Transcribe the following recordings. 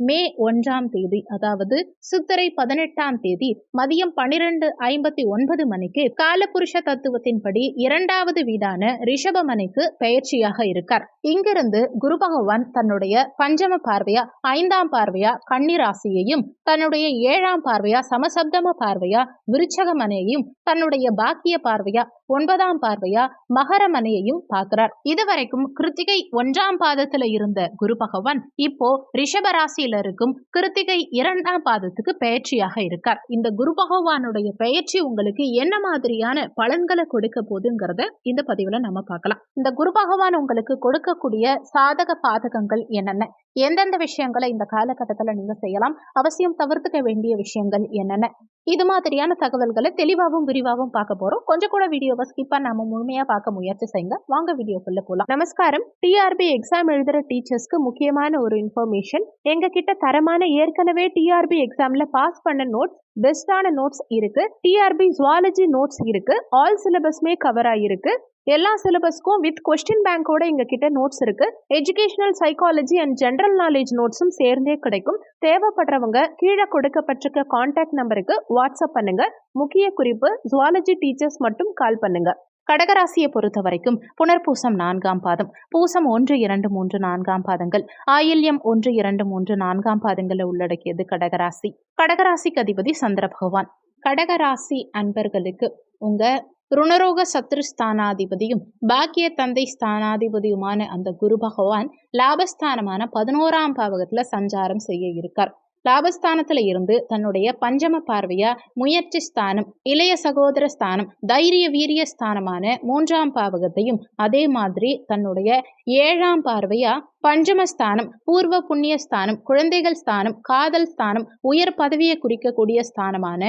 மே ஒன்றாம் தேதி அதாவது சித்திரை பதினெட்டாம் தேதி மதியம் பனிரெண்டு ஐம்பத்தி ஒன்பது மணிக்கு காலபுருஷ தத்துவத்தின்படி இரண்டாவது வீடான ரிஷபமனைக்கு பயிற்சியாக இருக்கார். இங்கிருந்து குரு பகவான் தன்னுடைய பஞ்சம பார்வையா ஐந்தாம் பார்வையா கன்னிராசியையும் தன்னுடைய ஏழாம் பார்வையா சமசப்தம பார்வையா விருச்சகமனையையும் தன்னுடைய பாக்கிய பார்வையா ஒன்பதாம் பார்வையா மகரமனையையும் பார்க்கிறார். இதுவரைக்கும் கிருத்திகை ஒன்றாம் பாதத்துல இருந்த குரு பகவான் இப்போ ரிஷப ராசியில இருக்கும் கிருத்திகை இரண்டாம் பாதத்துக்கு பயிற்சியாக இருக்கார். இந்த குரு பகவானுடைய பயிற்சி உங்களுக்கு என்ன மாதிரியான பலன்களை கொடுக்க போதுங்கிறத இந்த பதிவுல நம்ம பார்க்கலாம். இந்த குரு பகவான் உங்களுக்கு கொடுக்கக்கூடிய சாதக பாதகங்கள் என்னென்ன? எந்தெந்த விஷயங்களை இந்த காலகட்டத்துல நீங்க செய்யலாம்? அவசியம் தவிர்த்துக்க வேண்டிய விஷயங்கள் என்னென்ன? இது மாதிரியான தகவல்களை தெளிவாகவும் விரிவாகவும் பார்க்க போறோம். கொஞ்சம் கூட வீடியோ வீடியோவை ஸ்கிப் பண்ணாம முழுமையா பார்க்க முயற்சி செய்யுங்க. வாங்க வீடியோக்குள்ள போலாம். நமஸ்காரம். டிஆர்பி எக்ஸாம் எழுதுற டீச்சர்ஸ்க்கு முக்கியமான ஒரு இன்ஃபர்மேஷன் எங்க கிட்ட தரமான ஏற்கனவே டிஆர்பி எக்ஸாம்ல பாஸ் பண்ண நோட்ஸ் பெஸ்டான நோட்ஸ் இருக்கு. டிஆர்பி ஜுவாலஜி நோட்ஸ் இருக்கு. ஆல் சிலபஸ்மே கவர் ஆயிருக்கு. எல்லா சிலபஸ்க்கும் வித் கொஸ்டின் பேங்கோட எங்க கிட்ட நோட்ஸ் இருக்கு. Educational psychology and general knowledge நோட்ஸும் சேர்ந்தே கிடைக்கும். தேவைப்படுறவங்க கீழே கொடுக்கப்பட்டிருக்க கான்டாக்ட் நம்பருக்கு வாட்ஸ்அப் பண்ணுங்க. முக்கிய குறிப்பு ஜுவாலஜி டீச்சர்ஸ் மட்டும் கால் பண்ணுங்க. கடகராசியை பொறுத்த வரைக்கும் புனர்பூசம் நான்காம் பாதம். பூசம் ஒன்று இரண்டு மூன்று நான்காம் பாதங்கள். ஆயில்யம் ஒன்று இரண்டு மூன்று நான்காம் பாதங்களை உள்ளடக்கியது கடகராசி. கடகராசிக்கு அதிபதி சந்திர பகவான். கடகராசி அன்பர்களுக்கு உங்க ருணரோக சத்ரு ஸ்தானாதிபதியும் பாக்கிய தந்தை ஸ்தானாதிபதியுமான அந்த குரு பகவான் லாபஸ்தானமான பதினோராம் பாவகத்துல சஞ்சாரம் செய்ய இருக்கார். லாபஸ்தானத்துல இருந்து தன்னுடைய பஞ்சம பார்வையா முயற்சி ஸ்தானம் இளைய சகோதர ஸ்தானம் தைரிய வீரிய ஸ்தானமான மூன்றாம் பாவகத்தையும் அதே மாதிரி தன்னுடைய ஏழாம் பார்வையா பஞ்சமஸ்தானம் பூர்வ புண்ணிய ஸ்தானம் குழந்தைகள் ஸ்தானம் காதல் ஸ்தானம் உயர் பதவியை குறிக்கக்கூடிய ஸ்தானமான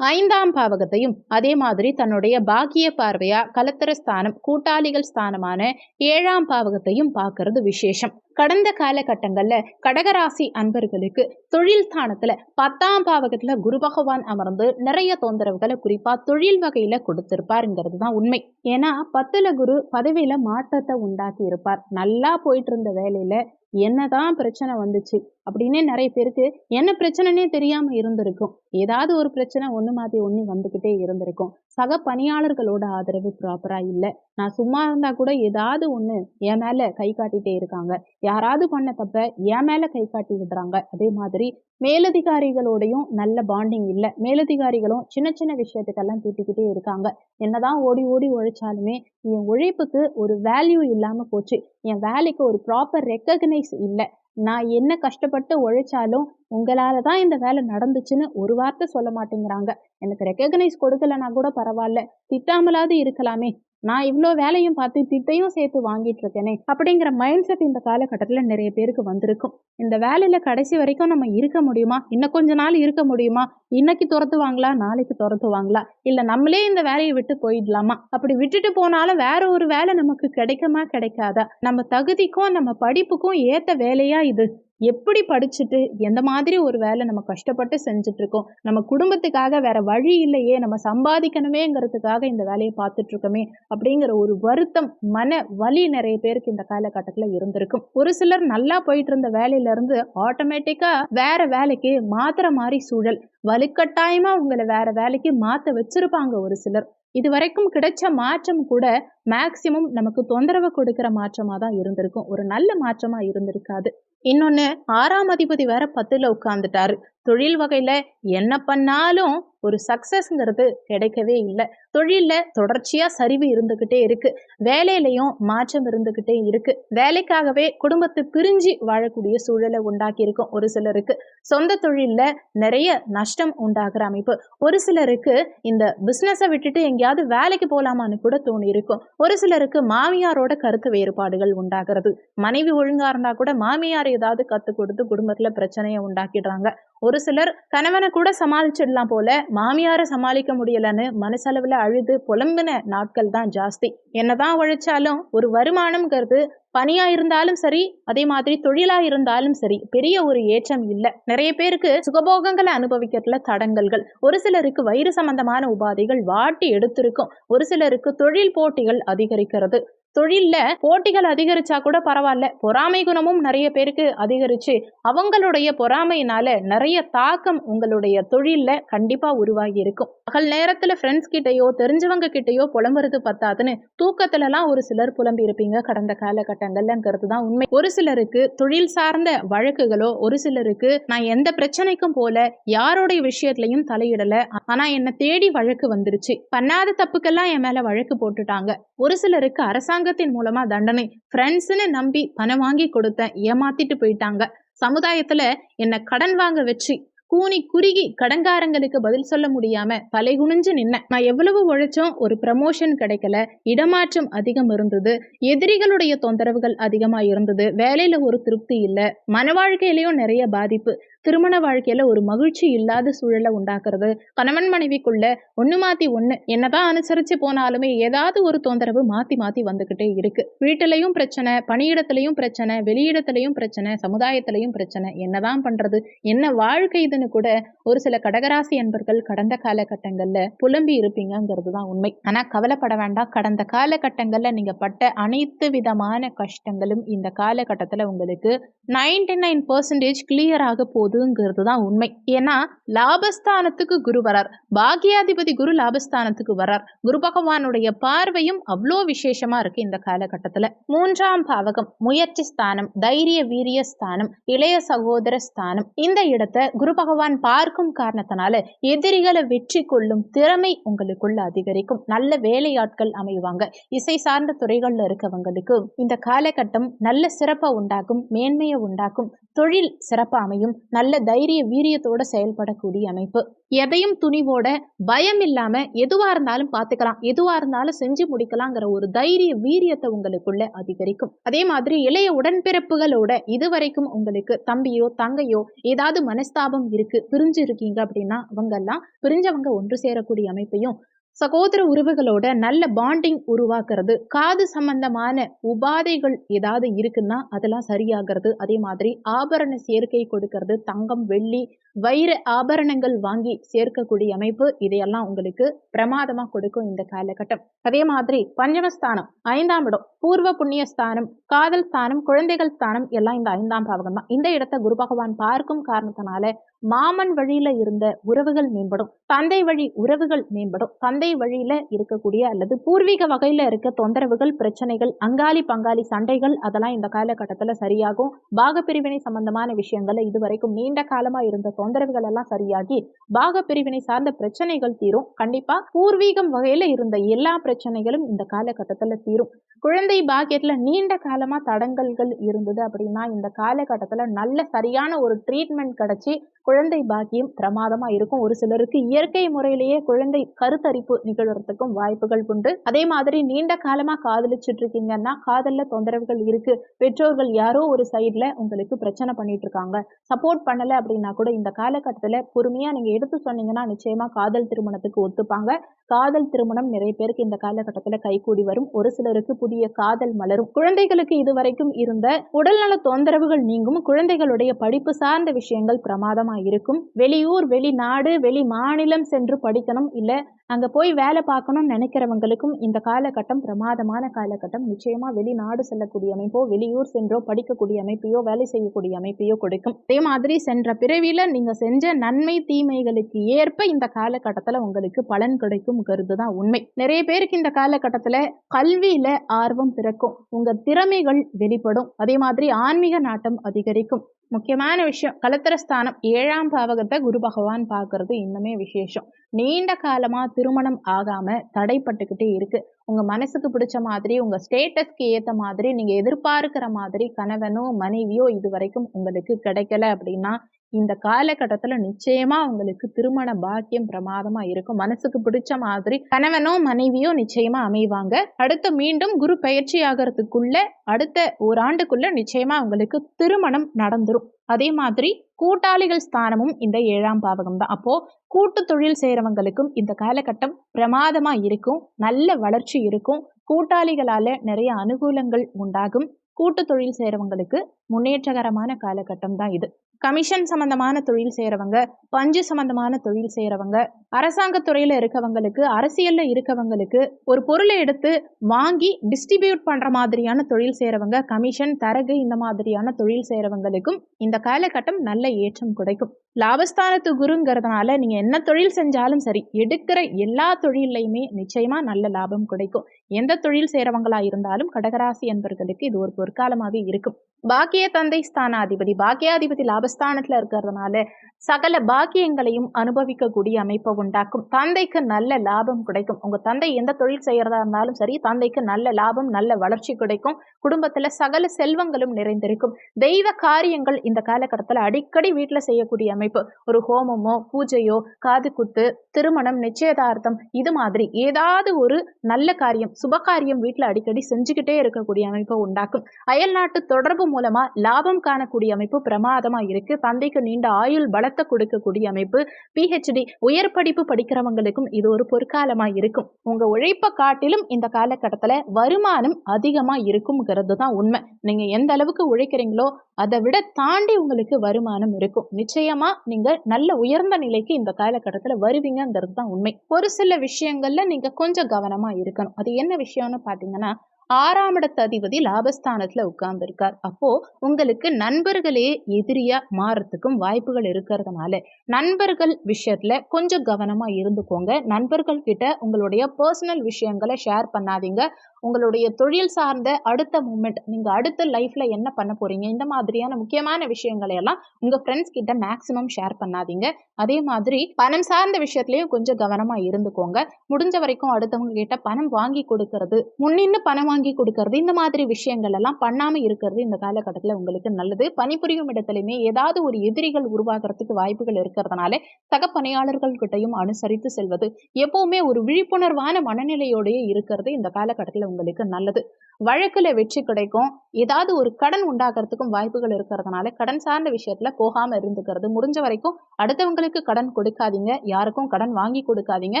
ஐந்தாம் பாவகத்தையும் அதே மாதிரி தன்னுடைய பாக்கிய பார்வையா கலத்தர ஸ்தானம் கூட்டாளிகள் ஸ்தானமான ஏழாம் பாவகத்தையும் பார்க்கறது விசேஷம். கடந்த காலகட்டங்கள்ல கடகராசி அன்பர்களுக்கு தொழில் ஸ்தானத்துல பத்தாம் பாவகத்துல குரு பகவான் அமர்ந்து நிறைய தொந்தரவுகளை குறிப்பா தொழில் வகையில கொடுத்திருப்பாருங்கிறது தான் உண்மை. ஏன்னா பத்துல குரு பதவியில மாற்றத்தை உண்டாக்கி இருப்பார் நல்லா போயிட்டு இருந்த வேலையில என்னதான் பிரச்சனை வந்துச்சு அப்படின்னே நிறைய பேருக்கு என்ன பிரச்சனைனே தெரியாம இருந்திருக்கும். ஏதாவது ஒரு பிரச்சனை ஒன்று மாற்றி ஒன்று வந்துக்கிட்டே இருந்திருக்கும். சக பணியாளர்களோட ஆதரவு ப்ராப்பரா இல்லை. நான் சும்மா இருந்தா கூட ஏதாவது ஒன்று என் மேல கை காட்டிட்டே இருக்காங்க. யாராவது பண்ண தப்ப என் மேல கை காட்டி விடுறாங்க. அதே மாதிரி மேலதிகாரிகளோடையும் நல்ல பாண்டிங் இல்லை. மேலதிகாரிகளும் சின்ன சின்ன விஷயத்துக்கெல்லாம் திட்டிக்கிட்டே இருக்காங்க. என்னதான் ஓடி ஓடி உழைச்சாலுமே என் உழைப்புக்கு ஒரு வேல்யூ இல்லாம போச்சு. என் வேலைக்கு ஒரு ப்ராப்பர் ரெக்கக்னைஸ் இல்லை. நான் என்ன கஷ்டப்பட்டு உழைச்சாலும் உங்களால தான் இந்த வேலை நடந்துச்சுன்னு ஒரு வார்த்தை சொல்ல மாட்டேங்கிறாங்க. எனக்கு ரெக்கக்னைஸ் கொடுக்கலனா கூட பரவாயில்ல. திட்டாமலாவது இருக்கலாமே. நான் இவ்வளோ வேலையும் பார்த்து திட்டையும் சேர்த்து வாங்கிட்டு இருக்கேனே அப்படிங்கிற மைண்ட் செட் இந்த காலகட்டத்தில் நிறைய பேருக்கு வந்திருக்கும். இந்த வேலையில கடைசி வரைக்கும் நம்ம இருக்க முடியுமா? இன்னும் கொஞ்ச நாள் இருக்க முடியுமா? இன்னைக்கு துரத்துவாங்களா நாளைக்கு துரத்துவாங்களா இல்லை நம்மளே இந்த வேலையை விட்டு போயிடலாமா? அப்படி விட்டுட்டு போனாலும் வேற ஒரு வேலை நமக்கு கிடைக்குமா கிடைக்காதா? நம்ம தகுதிக்கும் நம்ம படிப்புக்கும் ஏற்ற வேலையா இது? எப்படி படிச்சுட்டு எந்த மாதிரி ஒரு வேலை நம்ம கஷ்டப்பட்டு செஞ்சுட்டு இருக்கோம் நம்ம குடும்பத்துக்காக வேற வழி இல்லையே நம்ம சம்பாதிக்கணுமேங்கிறதுக்காக இந்த வேலையை பார்த்துட்டு இருக்கோமே அப்படிங்கிற ஒரு வருத்தம் மன வலி நிறைய பேருக்கு இந்த காலகட்டத்தில் இருந்திருக்கும். ஒரு சிலர் நல்லா போயிட்டு இருந்த வேலையில இருந்து ஆட்டோமேட்டிக்கா வேற வேலைக்கு மாத்திர மாதிரி சூழல் வலுக்கட்டாயமா உங்களை வேற வேலைக்கு மாத்த வச்சிருப்பாங்க ஒரு சிலர். இது வரைக்கும் கிடைச்ச மாற்றம் கூட மேக்சிமம் நமக்கு தொந்தரவு கொடுக்கிற மாற்றமா தான் இருந்திருக்கும். ஒரு நல்ல மாற்றமா இருந்திருக்காது. இன்னொன்னு ஆறாம் அதிபதி வேற பத்துல உட்கார்ந்துட்டாரு. தொழில் வகையில என்ன பண்ணாலும் ஒரு சக்சஸ்ங்கிறது கிடைக்கவே இல்லை. தொழிலில் தொடர்ச்சியா சரிவு இருந்துகிட்டே இருக்கு. வேலையிலையும் மாற்றம் இருந்துகிட்டே இருக்கு. வேலைக்காகவே குடும்பத்தை பிரிஞ்சு வாழக்கூடிய சூழலை உண்டாக்கியிருக்கும் ஒரு சிலருக்கு. சொந்த தொழிலில் நிறைய நஷ்டம் உண்டாகிற அமைப்பு. ஒரு சிலருக்கு இந்த பிஸ்னஸை விட்டுட்டு எங்கேயாவது வேலைக்கு போகலாமான்னு கூட தோணி இருக்கும். ஒரு சிலருக்கு மாமியாரோட கருத்து வேறுபாடுகள் உண்டாகிறது. மனைவி ஒழுங்கா இருந்தா கூட மாமியார் ஏதாவது கற்றுக் கொடுத்து குடும்பத்தில் பிரச்சனையை உண்டாக்கிடுறாங்க. ஒரு சிலர் கணவனை கூட சமாளிச்சிடலாம் போல மாமியாரை சமாளிக்க முடியலன்னு மனசளவில் அழுது புலம்பின நாட்கள் தான் ஜாஸ்தி. என்னதான் உழைச்சாலும் ஒரு வருமானம்ங்கிறது பணியா இருந்தாலும் சரி அதே மாதிரி தொழிலா இருந்தாலும் சரி பெரிய ஒரு ஏற்றம் இல்லை. நிறைய பேருக்கு சுகபோகங்களை அனுபவிக்கிறதுல தடங்கல்கள். ஒரு சிலருக்கு வயிறு சம்பந்தமான உபாதைகள் வாட்டி எடுத்திருக்கும். ஒரு சிலருக்கு தொழில் போட்டிகள் அதிகரிக்கிறது. தொழில்ல போட்டிகள் அதிகரிச்சா கூட பரவாயில்ல. பொறாமை குணமும் நிறைய பேருக்கு அதிகரிச்சு அவங்களுடைய பொறாமையினால நிறைய தாக்கம் உங்களுடைய தொழில்ல கண்டிப்பா உருவாகி இருக்கும். பகல் நேரத்துல ஃப்ரெண்ட்ஸ் கிட்டயோ தெரிஞ்சவங்க கிட்டயோ புலம்புறது பத்தாதுன்னு தூக்கத்துல எல்லாம் ஒரு சிலர் புலம்பி இருப்பீங்க. கடந்த காலகட்டங்கள்லங்கிறது தான் உண்மை. ஒரு சிலருக்கு தொழில் சார்ந்த வழக்குகளோ ஒரு சிலருக்கு நான் எந்த பிரச்சனைக்கும் போல யாருடைய விஷயத்துலயும் தலையிடல. ஆனா என்ன தேடி வழக்கு வந்துருச்சு. பண்ணாத தப்புக்கெல்லாம் என் மேல வழக்கு போட்டுட்டாங்க. ஒரு சிலருக்கு அரசாங்கத்தின் மூலமா தண்டனை. ஃப்ரெண்ட்ஸ்ன்னு நம்பி பணம் வாங்கி கொடுத்தேன் ஏமாத்திட்டு போயிட்டாங்க. சமுதாயத்துல என்னை கடன் வாங்க வச்சு கூனி குறுகி கடங்காரங்களுக்கு பதில் சொல்ல முடியாம தலை குனிஞ்சு நின்ன நான் எவ்வளவு உழைச்சோம் ஒரு ப்ரமோஷன் கிடைக்கல. இடமாற்றம் அதிகம் இருந்தது. எதிரிகளுடைய தொந்தரவுகள் அதிகமா இருந்தது. வேலையில ஒரு திருப்தி இல்லை. மன வாழ்க்கையிலயும் நிறைய பாதிப்பு. திருமண வாழ்க்கையில ஒரு மகிழ்ச்சி இல்லாத சூழலை உண்டாக்குறது. கணவன் மனைவிக்குள்ள ஒண்ணு மாத்தி ஒண்ணு என்னதான் அனுசரிச்சு போனாலுமே ஏதாவது ஒரு தொந்தரவு மாத்தி மாத்தி வந்துகிட்டே இருக்கு. வீட்டிலையும் பிரச்சனை பணியிடத்திலையும் பிரச்சனை வெளியிடத்திலையும் பிரச்சனை சமுதாயத்திலையும் பிரச்சனை. என்னதான் பண்றது? என்ன வாழ்க்கை இதுன்னு கூட ஒரு சில கடகராசி அன்பர்கள் கடந்த காலகட்டங்கள்ல புலம்பி இருப்பீங்கங்கிறது தான் உண்மை. ஆனா கவலைப்பட வேண்டாம். கடந்த காலகட்டங்கள்ல நீங்க பட்ட அனைத்து விதமான கஷ்டங்களும் இந்த காலகட்டத்துல உங்களுக்கு நைன்டி நைன் பர்சன்டேஜ் கிளியர் ஆக போகுதுங்கிறது தான் உண்மை. ஏன்னா லாபஸ்தானத்துக்கு குரு வரார். பாக்கியாதிபதி குரு லாபஸ்தானத்துக்கு வரார். குரு பகவானுடைய பார்வையும் அவ்வளோ விசேஷமா இருக்கு இந்த காலகட்டத்துல. மூன்றாம் பாவகம் முயற்சி ஸ்தானம் தைரிய வீரிய ஸ்தானம் இளைய சகோதர ஸ்தானம் இந்த இடத்தை குரு பகவான் பார்க்கும் காரணத்தினால எதிரிகளை வெற்றி கொள்ளும் திறமை உங்களுக்குள்ள அதிகரிக்கும். நல்ல வேலையாட்கள் அமைவாங்க. இசை சார்ந்த துறைகள்ல இருக்கவங்களுக்கு இந்த காலகட்டம் நல்ல சிறப்பை உண்டாக்கும் மேன்மையை உண்டாக்கும் தொழில் சிறப்பு அமையும் நல்ல தைரிய வீரியத்தோட செயல்படக்கூடிய அமைப்பு. எதையும் துணிவோட பயம் இல்லாம எதுவா இருந்தாலும் பார்த்துக்கலாம் எதுவா இருந்தாலும் செஞ்சு முடிக்கலாங்கிற ஒரு தைரிய வீரியத்தை உங்களுக்குள்ள அதிகரிக்கும். அதே மாதிரி இளைய உடன்பிறப்புகளோட இதுவரைக்கும் உங்களுக்கு தம்பியோ தங்கையோ ஏதாவது மனஸ்தாபம் இருக்கு பிரிஞ்சு இருக்கீங்க அப்படின்னா அவங்கெல்லாம் பிரிஞ்சவங்க ஒன்று சேரக்கூடிய அமைப்பையும் சகோதர உறவுகளோட நல்ல பாண்டிங் உருவாக்குறது காது சம்பந்தமான உபாதைகள் ஏதாவது இருக்குன்னா அதெல்லாம் சரியாகிறது. அதே மாதிரி ஆபரண சேர்க்கை கொடுக்கறது தங்கம் வெள்ளி வைர ஆபரணங்கள் வாங்கி சேர்க்கக்கூடிய அமைப்பு இதையெல்லாம் உங்களுக்கு பிரமாதமா கொடுக்கும் இந்த காலகட்டம். அதே மாதிரி பஞ்சமஸ்தானம் ஐந்தாம் இடம் பூர்வ புண்ணிய ஸ்தானம் காதல் ஸ்தானம் குழந்தைகள் ஸ்தானம் எல்லாம் இந்த ஐந்தாம் பாவகம் தான் இந்த இடத்தை குரு பகவான் பார்க்கும் காரணத்தினால மாமன் வழியில இருந்த உறவுகள் மேம்படும். தந்தை வழி உறவுகள் மேம்படும். தந்தை வழியில இருக்கக்கூடிய அல்லது பூர்வீக வகையில இருக்க தொந்தரவுகள் பிரச்சனைகள் அங்காளி பங்காளி சண்டைகள் அதெல்லாம் இந்த காலகட்டத்துல சரியாகும். பாகப்பிரிவினை சம்பந்தமான விஷயங்கள்ல இதுவரைக்கும் நீண்ட காலமா இருந்த தொந்தரவுகள் எல்லாம் சரியாகி பாகப்பிரிவினை சார்ந்த பிரச்சனைகள் தீரும். கண்டிப்பா பூர்வீகம் வகையில இருந்த எல்லா பிரச்சனைகளும் இந்த காலகட்டத்துல தீரும். குழந்தை பாக்கியத்துல நீண்ட காலமா தடங்கல்கள் இருந்தது அப்படின்னா இந்த காலகட்டத்துல நல்ல சரியான ஒரு ட்ரீட்மெண்ட் கிடைச்சி குழந்தை பாக்கியம் பிரமாதமா இருக்கும். ஒரு சிலருக்கு இயற்கை முறையிலேயே குழந்தை கருத்தரிப்பு நிகழ்றதுக்கும் வாய்ப்புகள் உண்டு. அதே மாதிரி நீண்ட காலமா காதலிச்சுட்டு இருக்கீங்கன்னா காதல்ல தொந்தரவுகள் இருக்கு. பெற்றோர்கள் யாரோ ஒரு சைட்ல உங்களுக்கு பிரச்சனை பண்ணிட்டு இருக்காங்க. சப்போர்ட் பண்ணல அப்படின்னா கூட இந்த காலகட்டத்துல பொறுமையா நீங்க எடுத்து சொன்னீங்கன்னா நிச்சயமா காதல் திருமணத்துக்கு ஒத்துப்பாங்க. காதல் திருமணம் நிறைய பேருக்கு இந்த காலகட்டத்துல கைகூடி வரும். ஒரு சிலருக்கு புதிய கூடிய காதல் மலரும். குழந்தைகளுக்கு இதுவரைக்கும் இருந்த உடல்நல தொந்தரவுகள் நீங்கும். குழந்தைகளுடைய படிப்பு சார்ந்த விஷயங்கள் பிரமாதமா இருக்கும். வெளியூர் வெளிநாடு வெளி மாநிலம் சென்று படிக்கணும். இல்ல அங்க போய் வேலை பார்க்கணும்னு நினைக்கிறவங்களுக்கும் இந்த காலகட்டம் பிரமாதமான காலகட்டம். நிச்சயமா வெளிநாடு செல்லக்கூடிய அமைப்போ வெளியூர் சென்றோ படிக்கக்கூடிய அமைப்பையோ வேலை செய்யக்கூடிய அமைப்பையோ கொடுக்கும். அதே மாதிரி சென்ற பிறவியில நீங்க செஞ்ச நன்மை தீமைகளுக்கு ஏற்ப இந்த காலகட்டத்துல உங்களுக்கு பலன் கிடைக்கும் கருதுதான் உண்மை. நிறைய பேருக்கு இந்த காலகட்டத்துல கல்வியில ஆர்வம் பிறக்கும். உங்க திறமைகள் வெளிப்படும். அதே மாதிரி ஆன்மீக நாட்டம் அதிகரிக்கும். முக்கியமான விஷயம் கலத்திரஸ்தானம் ஏழாம் பாவகத்தை குரு பகவான் பார்க்கறது இன்னுமே விசேஷம். நீண்ட காலமா திருமணம் ஆகாம தடைப்பட்டுக்கிட்டே இருக்கு. உங்க மனசுக்கு பிடிச்ச மாதிரி உங்க ஸ்டேட்டஸ்க்கு ஏத்த மாதிரி நீங்க எதிர்பார்க்கிற மாதிரி கணவனோ மனைவியோ இது வரைக்கும் உங்களுக்கு கிடைக்கல அப்படின்னா இந்த காலகட்டத்துல நிச்சயமா அவங்களுக்கு திருமண பாக்கியம் பிரமாதமா இருக்கும். மனசுக்கு பிடிச்ச மாதிரி கணவனோ மனைவியோ நிச்சயமா அமைவாங்க. அடுத்து மீண்டும் குரு பயிற்சி ஆகிறதுக்குள்ள அடுத்த ஓராண்டுக்குள்ள நிச்சயமா அவங்களுக்கு திருமணம் நடந்துரும். அதே மாதிரி கூட்டாளிகள் ஸ்தானமும் இந்த ஏழாம் பாவகம் தான். அப்போ கூட்டு தொழில் செய்கிறவங்களுக்கும் இந்த காலகட்டம் பிரமாதமா இருக்கும். நல்ல வளர்ச்சி இருக்கும். கூட்டாளிகளால நிறைய அனுகூலங்கள் உண்டாகும். கூட்டு தொழில் செய்கிறவங்களுக்கு முன்னேற்றகரமான காலகட்டம் தான் இது. கமிஷன் சம்பந்தமான தொழில் செய்கிறவங்க பஞ்சு சம்பந்தமான தொழில் செய்கிறவங்க அரசாங்க துறையில் இருக்கவங்களுக்கு அரசியலில் இருக்கவங்களுக்கு ஒரு பொருளை எடுத்து வாங்கி டிஸ்ட்ரிபியூட் பண்ணுற மாதிரியான தொழில் செய்கிறவங்க கமிஷன் தரகு இந்த மாதிரியான தொழில் செய்கிறவங்களுக்கும் இந்த காலகட்டம் நல்ல ஏற்றம் கிடைக்கும். லாபஸ்தானத்து குருங்கிறதுனால நீங்கள் என்ன தொழில் செஞ்சாலும் சரி எடுக்கிற எல்லா தொழிலையுமே நிச்சயமாக நல்ல லாபம் கிடைக்கும். எந்த தொழில் செய்கிறவங்களா இருந்தாலும் கடகராசி என்பர்களுக்கு இது ஒரு பொற்காலமாகவே இருக்கும். பாக்கிய தந்தை ஸ்தானாதிபதி பாக்கியாதிபதி ஸ்தானத்துல இருக்கிறதுனால சகல பாக்கியங்களையும் அனுபவிக்கக்கூடிய அமைப்பை உண்டாக்கும். தந்தைக்கு நல்ல லாபம் கிடைக்கும். உங்க தந்தை எந்த தொழில் செய்யறதா இருந்தாலும் சரி தந்தைக்கு நல்ல லாபம் நல்ல வளர்ச்சி கிடைக்கும். குடும்பத்துல சகல செல்வங்களும் நிறைந்திருக்கும். தெய்வ காரியங்கள் இந்த காலகட்டத்தில் அடிக்கடி வீட்டில் செய்யக்கூடிய அமைப்பு. ஒரு ஹோமமோ பூஜையோ காது குத்து திருமணம் நிச்சயதார்த்தம் இது மாதிரி ஏதாவது ஒரு நல்ல காரியம் சுப காரியம் வீட்டில் அடிக்கடி செஞ்சுக்கிட்டே இருக்கக்கூடிய அமைப்பை உண்டாக்கும். அயல் நாட்டு தொடர்பு மூலமா லாபம் காணக்கூடிய அமைப்பு பிரமாதமா இருக்கு. தந்தைக்கு நீண்ட ஆயுள் பலத்தை கொடுக்கக்கூடிய அமைப்பு பிஹெச்டி உயர் படிப்பு படிக்கிறவங்களுக்கும் இது ஒரு பொற்காலமா இருக்கும். உங்க உழைப்பை காட்டிலும் இந்த காலகட்டத்துல வருமானம் அதிகமா இருக்கும்ங்கிறது தான் உண்மை. நீங்க எந்த அளவுக்கு உழைக்கிறீங்களோ அதை விட தாண்டி உங்களுக்கு வருமானம் இருக்கும். நிச்சயமா நீங்க நல்ல உயர்ந்த நிலைக்கு இந்த காலகட்டத்துல வருவீங்கங்கிறது தான் உண்மை. ஒரு சில விஷயங்கள்ல நீங்க கொஞ்சம் கவனமா இருக்கணும். அது என்ன விஷயம்னு பாத்தீங்கன்னா ஆறாம் இடத்து அதிபதி லாபஸ்தானத்துல உட்கார்ந்துருக்கார். அப்போ உங்களுக்கு நண்பர்களே எதிரியா மாறத்துக்கும் வாய்ப்புகள் இருக்கிறதுனால நண்பர்கள் விஷயத்துல கொஞ்சம் கவனமா இருந்துக்கோங்க. நண்பர்கள் கிட்ட உங்களுடைய பர்சனல் விஷயங்களை ஷேர் பண்ணாதீங்க. உங்களுடைய தொழில் சார்ந்த அடுத்த மூமெண்ட் நீங்க அடுத்த லைஃப்ல என்ன பண்ண போறீங்க? இந்த மாதிரியான முக்கியமான விஷயங்களை எல்லாம் உங்க ஃப்ரெண்ட்ஸ் கிட்ட மேக்ஸிமம் ஷேர் பண்ணாதீங்க. அதே மாதிரி பணம் சார்ந்த விஷயத்திலயும் கொஞ்சம் கவனமா இருந்துக்கோங்க. முடிஞ்ச வரைக்கும் அடுத்தவங்க கிட்ட பணம் வாங்கி கொடுக்கறது முன்னின்னு பணம் வாங்கி கொடுக்கறது இந்த மாதிரி விஷயங்கள் எல்லாம் பண்ணாம இருக்கிறது இந்த காலகட்டத்தில் உங்களுக்கு நல்லது. பணிபுரியும் இடத்துலையுமே ஏதாவது ஒரு எதிரிகள் உருவாகிறதுக்கு வாய்ப்புகள் இருக்கிறதுனால சக பணியாளர்கள் கிட்டையும் அனுசரித்து செல்வது எப்பவுமே ஒரு விழிப்புணர்வான மனநிலையோடயே இருக்கிறது இந்த காலகட்டத்தில் உங்களுக்கு நல்லது. வழக்குல வெற்றி கிடைக்கும். ஏதாவது ஒரு கடன் உண்டாகிறதுக்கும் வாய்ப்புகள் இருக்கிறதுனால கடன் சார்ந்த விஷயத்துல போகாம இருந்துக்கிறது. முடிஞ்ச வரைக்கும் அடுத்தவங்களுக்கு கடன் கொடுக்காதீங்க. யாருக்கும் கடன் வாங்கி கொடுக்காதீங்க.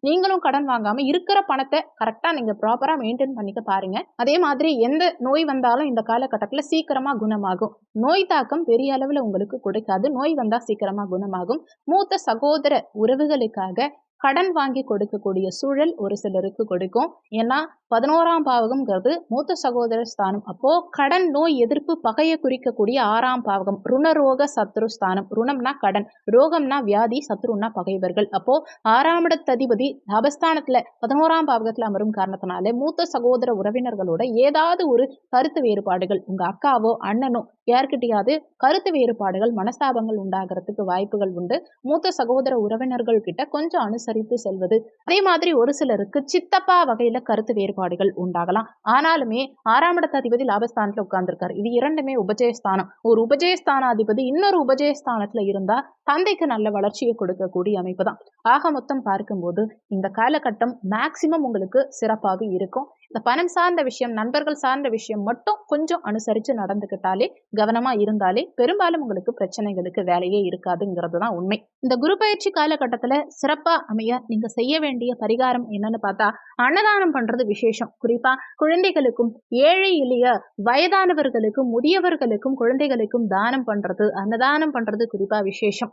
நீங்களும் கடன் வாங்காம இருக்கிற பணத்தை கரெக்டா நீங்க ப்ராப்பரா மெயின்டைன் பண்ணிக்க பாருங்க. அதே மாதிரி எந்த நோய் வந்தாலும் இந்த காலகட்டத்துல சீக்கிரமா குணமாகும். நோய் தாக்கம் பெரிய அளவுல உங்களுக்கு கொடுக்காது. நோய் வந்தா சீக்கிரமா குணமாகும். மூத்த சகோதர உறவுகளுக்காக கடன் வாங்கி கொடுக்கக்கூடிய சூழல் ஒரு சிலருக்கு கொடுக்கும். ஏன்னா பதினோராம் பாவகம்ங்கிறது மூத்த சகோதர ஸ்தானம். அப்போ கடன் நோய் எதிர்ப்பு பகையை குறிக்கக்கூடிய ஆறாம் பாவகம் ருணரோக சத்ரு ஸ்தானம். ருணம்னா கடன் ரோகம்னா வியாதி சத்ருன்னா பகைவர்கள். அப்போ ஆறாம் இடத்ததிபதி பதினோராம் பாவகத்துல அமரும் காரணத்தினாலே மூத்த சகோதர உறவினர்களோட ஏதாவது ஒரு கருத்து வேறுபாடுகள் உங்க அக்காவோ அண்ணனோ யார்கிட்டயாவது கருத்து வேறுபாடுகள் மனஸ்தாபங்கள் உண்டாகிறதுக்கு வாய்ப்புகள் உண்டு. மூத்த சகோதர உறவினர்கள் கிட்ட கொஞ்சம் அனுசரித்து செல்வது. அதே மாதிரி ஒரு சிலருக்கு சித்தப்பா வகையில கருத்து வேறுபாடுகள் உண்டாகலாம். ஆனாலுமே ஆறாம் இடத்த அதிபதி லாபஸ்தானத்துல உட்கார்ந்துருக்காரு. இது இரண்டுமே உபஜயஸ்தானம். ஒரு உபஜயஸ்தானாதிபதி இன்னொரு உபஜயஸ்தானத்துல இருந்தா தந்தைக்கு நல்ல வளர்ச்சியை கொடுக்கக்கூடிய அமைப்பு தான். ஆக மொத்தம் பார்க்கும்போது இந்த காலகட்டம் மேக்சிமம் உங்களுக்கு சிறப்பாக இருக்கும். இந்த பணம் சார்ந்த விஷயம் நண்பர்கள் சார்ந்த விஷயம் மட்டும் கொஞ்சம் அனுசரித்து நடந்துக்கிட்டாலே கவனமா இருந்தாலே பெரும்பாலும் உங்களுக்கு பிரச்சனைகளுக்கு வேலையே இருக்காதுங்கிறது தான் உண்மை. இந்த குரு பயிற்சி காலகட்டத்துல சிறப்பாக அமைய நீங்கள் செய்ய வேண்டிய பரிகாரம் என்னன்னு பார்த்தா அன்னதானம் பண்றது விசேஷம். குறிப்பா குழந்தைகளுக்கும் ஏழை எளிய வயதானவர்களுக்கும் முதியவர்களுக்கும் குழந்தைகளுக்கும் தானம் பண்றது அன்னதானம் பண்றது குறிப்பாக விசேஷம்.